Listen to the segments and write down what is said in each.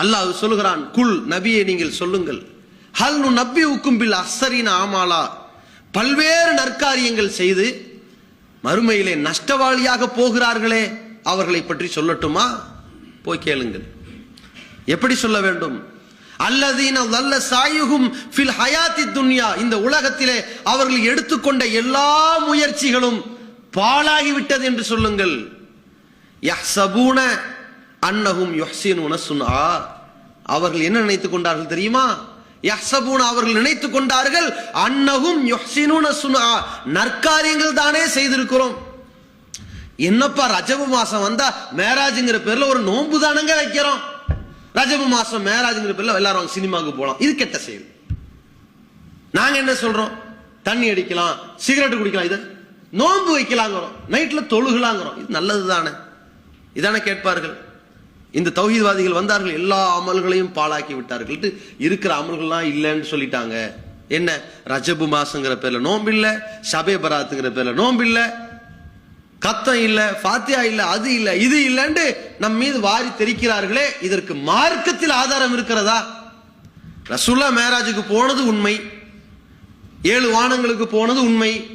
அல்லாஹ் சொல்லுகிறான் குல் நபியை நீங்கள் சொல்லுங்கள். ஹல் நு நப்பி உக்கும் பில் அஸ்ஸரின் ஆமாலா பல்வேறு நற்காரியங்கள் செய்து மறுமையிலே நஷ்டவாளியாக போகிறார்களே அவர்களை பற்றி சொல்லட்டுமா? போய் கேளுங்கள். எப்படி சொல்ல வேண்டும்? அல்லதீன நல்ல சாயுகும் ஃபில் ஹயாத்தி துன்யா. இந்த உலகத்திலே அவர்கள் எடுத்துக்கொண்ட எல்லா முயற்சிகளும் பாழாகிவிட்டது என்று சொல்லுங்கள். யஹ்சபூன அன்னஹும் யுஹ்சினுன சுன்ஆ அவர்கள் என்ன நினைத்துக் கொண்டார்கள் தெரியுமா? யஹ்சபூன அவர்கள் நினைத்துக் கொண்டார்கள் அன்னஹும் யுஹ்சினுன சுன்ஆ நற்காரியங்கள் தானே செய்திருக்கிறோம். என்னப்பா ரஜபு மாசம் வந்தா மேராஜுங்கிற பேர்ல ஒரு நோன்பு தானங்க வைக்கிறோம். ரஜபு மாசம் மேராஜுங்கிற பேர்ல எல்லாரும் சினிமாவுக்கு போலாம். இது கெட்ட செயல். நாங்க என்ன சொல்றோம்? தண்ணி அடிக்கலாம் சிகரெட் குடிக்கலாம் இது நோன்பு வைக்கலாங்கிறோம். நைட்ல தொழுகலாங்கிறோம். இது நல்லது தானே இதானே கேட்பார்கள். இந்த தௌஹீத்வாதிகள் வந்தார்கள் எல்லா அமல்களையும் பாழாக்கி விட்டார்கள் இருக்கிற அமல்கள்லாம் இல்லைன்னு சொல்லிட்டாங்க. என்ன? ரஜபு மாசங்கிற பேர்ல நோம்பு இல்ல ஷபே பராத்துங்கிற பேர்ல நோம்பு இல்ல கத்தம் இல்ல ஃபாத்தியா இல்ல அது இல்ல இது இல்லைன்னு நம் மீது வாரி தெரிக்கிறார்களே இதற்கு மார்க்கத்தில் ஆதாரம் இருக்கிறதா? ரசுல்லா மேராஜுக்கு போனது உண்மை. ஏழு வானங்களுக்கு போனது உண்மை.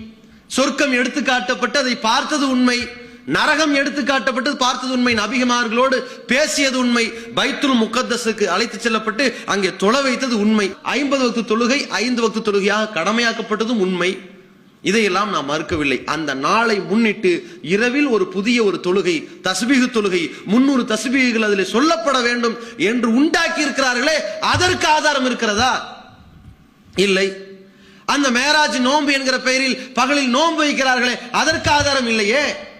சொர்க்கம் எடுத்து காட்டப்பட்டு அதை பார்த்தது உண்மை. நரகம் எடுத்து காட்டப்பட்டு பார்த்தது உண்மை. நபிகமார்களோடு பேசியது உண்மை. பைத்துல் முகத்தஸுக்கு அழைத்து செல்லப்பட்டு அங்கே தொலை வைத்தது உண்மை. ஐம்பது வக்து தொழுகை ஐந்து வக்து தொழுகையாக கடமையாக்கப்பட்டதும் உண்மை. இதையெல்லாம் நாம் மறுக்கவில்லை. அந்த நாளை முன்னிட்டு இரவில் ஒரு புதிய ஒரு தொழுகை தஸ்பீகு தொழுகை முன்னூறு தஸ்பீகுகள் அதில் சொல்லப்பட வேண்டும் என்று உண்டாக்கி இருக்கிறார்களே அதற்கு ஆதாரம் இருக்கிறதா? இல்லை. அந்த மேராஜ் நோன்பு என்கிற பெயரில் பகலில் நோன்பு வைக்கிறார்களே அதற்கு ஆதாரம் இல்லையே.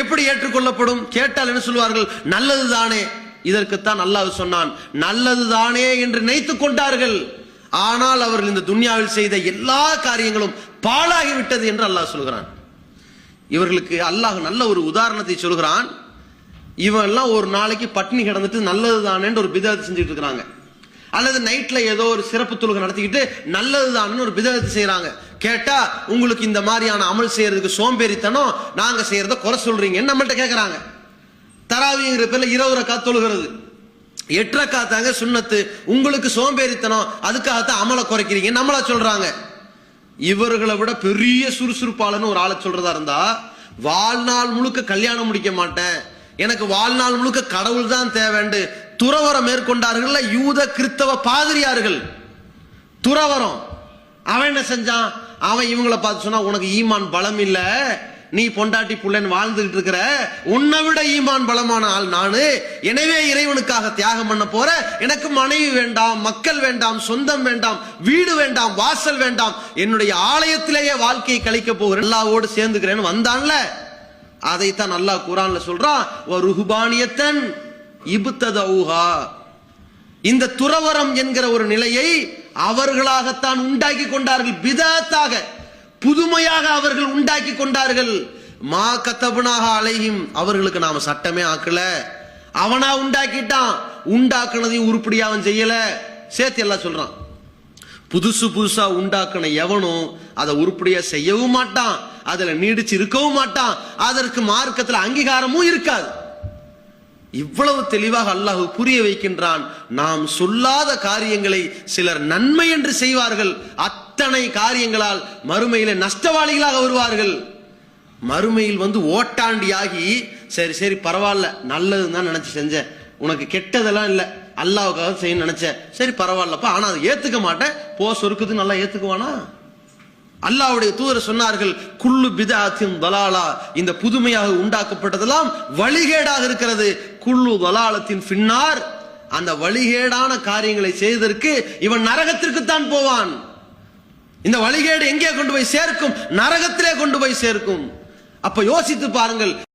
எப்படி ஏற்றுக்கொள்ளப்படும்? கேட்டால் என்ன சொல்வார்கள் நல்லது தானே இதற்குத்தான் அல்லாஹ் சொன்னான் நல்லது தானே என்று நினைத்துக் கொண்டார்கள். ஆனால் அவர்கள் இந்த துன்யாவில் செய்த எல்லா காரியங்களும் பாழாகிவிட்டது என்று அல்லாஹ் சொல்கிறான். இவர்களுக்கு அல்லாஹ் நல்ல ஒரு உதாரணத்தை சொல்கிறான். இவெல்லாம் ஒரு நாளைக்கு பட்டினி கிடந்துட்டு நல்லது தானேன்னு ஒரு பிதத்தை செஞ்சுட்டு இருக்கிறாங்க. அல்லது நைட்ல ஏதோ ஒரு சிறப்பு தொழுகை நடத்திக்கிட்டு நல்லது தானேன்னு ஒரு பிதத்தை செய்யறாங்க கேட்டா உங்களுக்கு இந்த மாதிரியான அமல் செய்யறதுக்கு சோம்பேறித்தனம் நாங்க செய்யறத குறை சொல்றீங்கன்னு நம்மள்ட்ட கேட்கறாங்க தராவிங்கிற பேர்ல இருபது ரக்கா தொழுகிறது. எட்டு ரக்கா தாங்க சுண்ணத்து. உங்களுக்கு சோம்பேறித்தனம் அதுக்காகத்தான் அமலை குறைக்கிறீங்க நம்மளா சொல்றாங்க. இவர்களை விட பெரிய சுறுசுறுப்பாளன்னு ஒரு ஆளை சொல்றதா இருந்தா வாழ்நாள் முழுக்க கல்யாணம் முடிக்க மாட்டேன். எனக்கு வாழ்நாள் முழுக்க கடவுள் தான் தேவைண்டு துறவரம் மேற்கொண்டார்கள் யூத கிறிஸ்தவ பாதிரியார்கள். துறவரம் அவன் என்ன செஞ்சான்? அவன் இவங்களை பார்த்து சொன்னா உனக்கு ஈமான் பலம் இல்ல. நீ பொண்டாட்டி புள்ளன் வாழ்ந்துகிட்டு இருக்கிற. உன்னை விட ஈமான் பலமான ஆள் நானு. எனவே இறைவனுக்காக தியாகம் பண்ண போற. எனக்கு மனைவி வேண்டாம் மக்கள் வேண்டாம் சொந்தம் வேண்டாம் வீடு வேண்டாம் வாசல் வேண்டாம். என்னுடைய ஆலயத்திலேயே வாழ்க்கையை கழிக்க போகிறேன் எல்லாவோடு சேர்ந்துக்கிறேன்னு வந்தான்ல. அதைத்தான் அல்லாஹ் குரான்ல சொல்றான் ஒரு ருஹுபானியத்தன் இபுத்ததௌஹா இந்த துறவரம் என்கிற ஒரு நிலையை அவர்களாகத்தான் உண்டாக்கி கொண்டார்கள். பிதாத்தாக புதுமையாக அவர்கள் உண்டாக்கி கொண்டார்கள். மா கத்தபனாக அலையும் அவர்களுக்கு நாம சட்டமே ஆக்கல. அவனா உண்டாக்கிட்டான். உண்டாக்குனதையும் உருப்படியா அவன் செய்யல. சேர்த்து எல்லாம் சொல்றான். புதுசு புதுசா உண்டாக்குன எவனும் அதை உருப்படியா செய்யவும் மாட்டான். அதுல நீடிச்சு இருக்கவும் மாட்டான். அதற்கு மார்க்கத்துல அங்கீகாரமும் இருக்காது. இவ்வளவு தெளிவாக அல்லாஹ் புரிய வைக்கின்றான். நாம் சொல்லாத காரியங்களை சிலர் நன்மை என்று செய்வார்கள். அத்தனை காரியங்களால் மறுமையில நஷ்டவாளிகளாக வருவார்கள். மறுமையில் வந்து ஓட்டாண்டியாகி சரி சரி பரவாயில்ல நல்லதுன்னு தான் நினைச்சு செஞ்சேன். உனக்கு கெட்டதெல்லாம் இல்லை அல்லாவுக்காக செய்ய நினைச்சேன். சரி பரவாயில்லப்பா ஆனா அதை ஏத்துக்க மாட்டேன். போ சொருக்குது நல்லா ஏத்துக்குவானா? அல்லாவுடைய தூதர் சொன்னார்கள் குள்ளு பிதாத்தின் தலாலா. இந்த புதுமையாக உண்டாக்கப்பட்டதெல்லாம் வழிகேடாக இருக்கிறது. குள்ளு வலாலத்தின் பின்னார் அந்த வழிகேடான காரியங்களை செய்ததற்கு இவன் நரகத்திற்கு தான் போவான். இந்த வழிகேடு எங்கே கொண்டு போய் சேர்க்கும்? நரகத்திலே கொண்டு போய் சேர்க்கும். அப்ப யோசித்து பாருங்கள்